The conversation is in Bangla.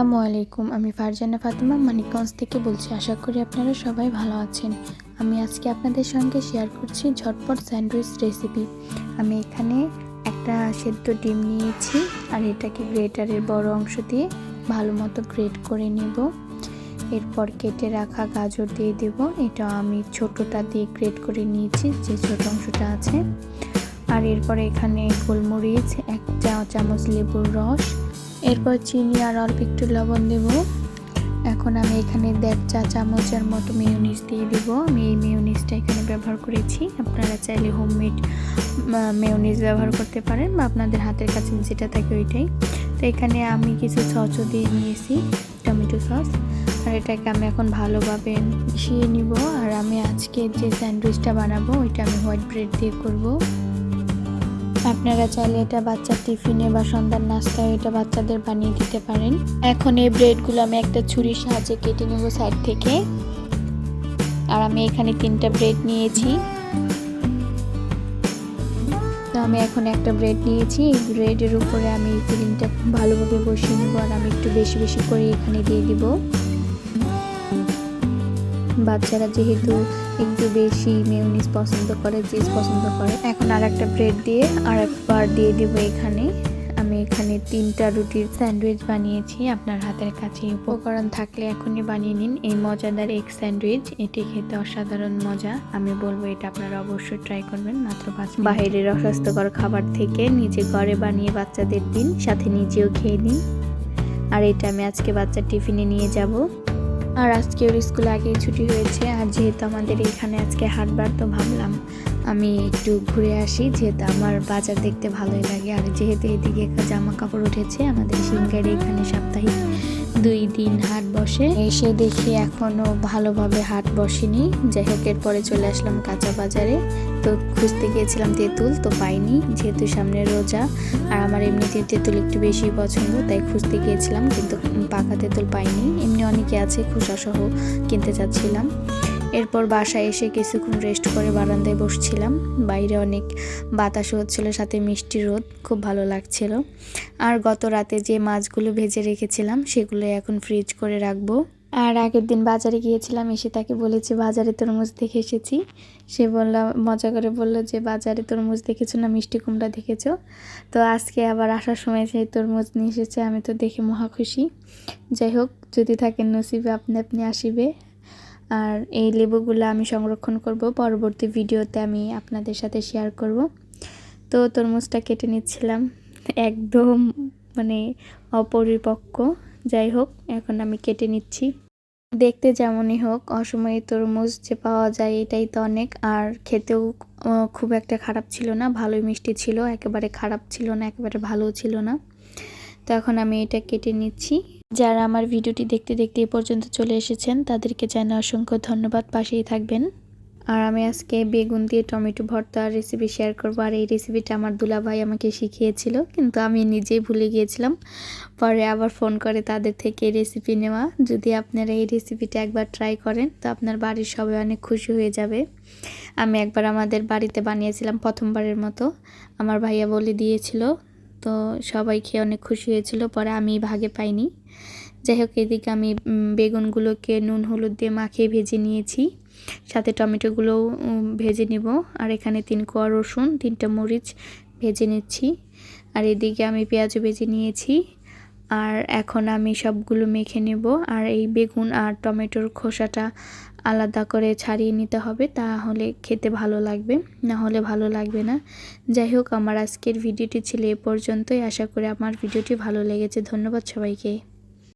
আসসালামু আলাইকুম। আমি ফারজানা ফাতিমা, মানিকগঞ্জ থেকে বলছি, আশা করি আপনারা সবাই ভালো আছেন। আমি আজকে আপনাদের সঙ্গে শেয়ার করছি ঝটপট স্যান্ডউইচ রেসিপি আমি এখানে একটা সেদ্ধ ডিম নিয়েছি, আর এটাকে গ্রেটারের বড় অংশ দিয়ে ভালো মতো গ্রেট করে নেব। এরপর কেটে রাখা গাজর দিয়ে দেব। এটা আমি ছোটোটা দিয়ে গ্রেট করে নিয়েছি, যে ছোট অংশটা আছে। আর এরপরে এখানে গোলমরিচ এক চা চামচ লেবুর রস, এরপর চিনি আর অল্প একটু লবণ দেব। এখন আমি এখানে দেড় চা চামচের মতো মেয়োনিজ দিয়ে দেব। আমি এই মেয়োনিজটা এখানে ব্যবহার করেছি। আপনারা চাইলে হোমমেড মেয়োনিজ ব্যবহার করতে পারেন বা আপনাদের হাতের কাছে যেটা থাকে ওইটাই। তো এখানে আমি কিছু সসও দিয়ে নিয়েছি, টমেটো সস। আর এটাকে আমি এখন ভালোভাবে মিশিয়ে নিব। আর আমি আজকে যে স্যান্ডউইচটা বানাবো, ওইটা আমি হোয়াইট ব্রেড দিয়ে করব। আপনারা চাইলে এটা বাচ্চার টিফিনে বা সন্ধ্যার নাস্তায় এটা বাচ্চাদের বানিয়ে দিতে পারেন। এখন এই ব্রেডগুলো আমি একটা ছুরির সাহায্যে কেটে নেব সাইড থেকে। আর আমি এখানে তিনটা ব্রেড নিয়েছি। তো আমি এখন একটা ব্রেড নিয়েছি। এই ব্রেডের উপরে আমি ফিলিংটা ভালোভাবে বসিয়ে নেব আর আমি একটু বেশি বেশি করে এখানে দিয়ে দিব। বাচ্চারা যেহেতু একটু বেশি মেয়নিজ পছন্দ করে চিজ পছন্দ করে, এখন আর একটা ব্রেড দিয়ে আর একবার দিয়ে দিব এখানে। আমি এখানে তিনটা রুটির স্যান্ডউইচ বানিয়েছি, আপনার হাতের কাছে উপকরণ থাকলে এখনই বানিয়ে নিন। এই মজাদার এগ স্যান্ডউইচ, এটি খেতে অসাধারণ মজা। আমি বলব এটা আপনারা অবশ্যই ট্রাই করবেন, মাত্র পাঁচ বাহিরের অস্বাস্থ্যকর খাবার থেকে নিজে ঘরে বানিয়ে বাচ্চাদের দিন, সাথে নিজেও খেয়ে নিন। আর এটা আমি আজকে বাচ্চার টিফিনে নিয়ে যাব। আর আজকে স্কুলে আগে ছুটি হয়েছে আর যেহেতু আমাদের এখানে আজকে হাটবার, তো ভাবলাম আমি একটু ঘুরে আসি। যেহেতু আমার বাজার দেখতে ভালোই লাগে, আর যেহেতু এদিকে একটা জামা কাপড় উঠেছে, আমাদের সিঙ্গারে এখানে সাপ্তাহিক। দুই দিন হাট বসে। এসে দেখি এখনও ভালোভাবে হাট বসেনি। যাই হোক, এরপরে চলে আসলাম কাঁচা বাজারে। তো খুঁজতে গিয়েছিলাম তেঁতুল, তো পাইনি, যেহেতু সামনে রোজা। আর আমার এমনিতে তেঁতুল একটু বেশি পছন্দ, তাই খুঁজতে গিয়েছিলাম, কিন্তু পাকা তেঁতুল পাইনি। এমনি অনেকে আছে খোসাসহ কিনতে চাচ্ছিলাম। এরপর বাসায় এসে কিছুক্ষণ রেস্ট করে বারান্দায় বসছিলাম। বাইরে অনেক বাতাস হচ্ছিল সাথে মিষ্টি রোদ, খুব ভালো লাগছিল। আর গত রাতে যে মাছগুলো ভেজে রেখেছিলাম, সেগুলো এখন ফ্রিজ করে রাখব। আর আগের দিন বাজারে গিয়েছিলাম, এসে তাকে বলেছি, বাজারে তরমুজ দেখে এসেছি। সে বলল, মজা করে বলল যে, বাজারে তরমুজ দেখেছ না, মিষ্টি কুমড়া দেখেছ? তো আজকে আবার আসার সময় সেই তরমুজ নিয়ে এসেছে, আমি তো দেখে মহা খুশি। যাই হোক, যদি থাকেন নসিবে, আপনি আপনি আসিবে। আর এই লেবুগুলো আমি সংরক্ষণ করব। পরবর্তী ভিডিওতে আমি আপনাদের সাথে শেয়ার করব। তো তরমুজটা কেটে নিচ্ছিলাম। একদম মানে অপরিপক্ক। যাই হোক, এখন আমি কেটে নিচ্ছি। দেখতে যেমনই হোক, অসময়ে তরমুজ যে পাওয়া যায় এটাই তো অনেক। আর খেতেও খুব একটা খারাপ ছিল না। ভালোই মিষ্টি ছিল। একেবারে খারাপ ছিল না, একেবারে ভালো ছিল না। তো এখন আমি এটা কেটে নিচ্ছি। যারা আমার ভিডিওটি দেখতে দেখতে এ পর্যন্ত চলে এসেছেন, তাদেরকে জানা অসংখ্য ধন্যবাদ। পাশেই থাকবেন। আর আমি আজকে বেগুন দিয়ে টমেটো ভর্তার রেসিপি শেয়ার করব। আর এই রেসিপিটা আমার দুলাভাই আমাকে শিখিয়েছিল, কিন্তু আমি নিজেই ভুলে গিয়েছিলাম। পরে আবার ফোন করে তাদের থেকে এই রেসিপি নেওয়া। যদি আপনারা এই রেসিপিটা একবার ট্রাই করেন, তো আপনার বাড়ির সবাই অনেক খুশি হয়ে যাবে। আমি একবার আমাদের বাড়িতে বানিয়েছিলাম প্রথমবারের মতো। আমার ভাইয়া বলে দিয়েছিল, তো সবাই খেয়ে অনেক খুশি হয়েছিল, পরে আমি ভাগে পাইনি। যাই হোক এদিকে আমি বেগুনগুলোকে নুন, হলুদ দিয়ে মাখিয়ে ভেজে নিয়েছি। সাথে টমেটোগুলোও ভেজে নিব। আর এখানে তিন কোয়া রসুন, তিনটা মরিচ ভেজে নিচ্ছি। আর এদিকে আমি পেঁয়াজও ভেজে নিয়েছি। আর এখন আমি সবগুলো মেখে নেব। আর এই বেগুন আর টমেটোর খোসাটা আলাদা করে ছাড়িয়ে নিতে হবে, তাহলে খেতে ভালো লাগবে। না হলে ভালো লাগবে না। যাই হোক আমার আজকের ভিডিওটি ছিল এ পর্যন্তই। আশা করি আমার ভিডিওটি ভালো লেগেছে। ধন্যবাদ সবাইকে।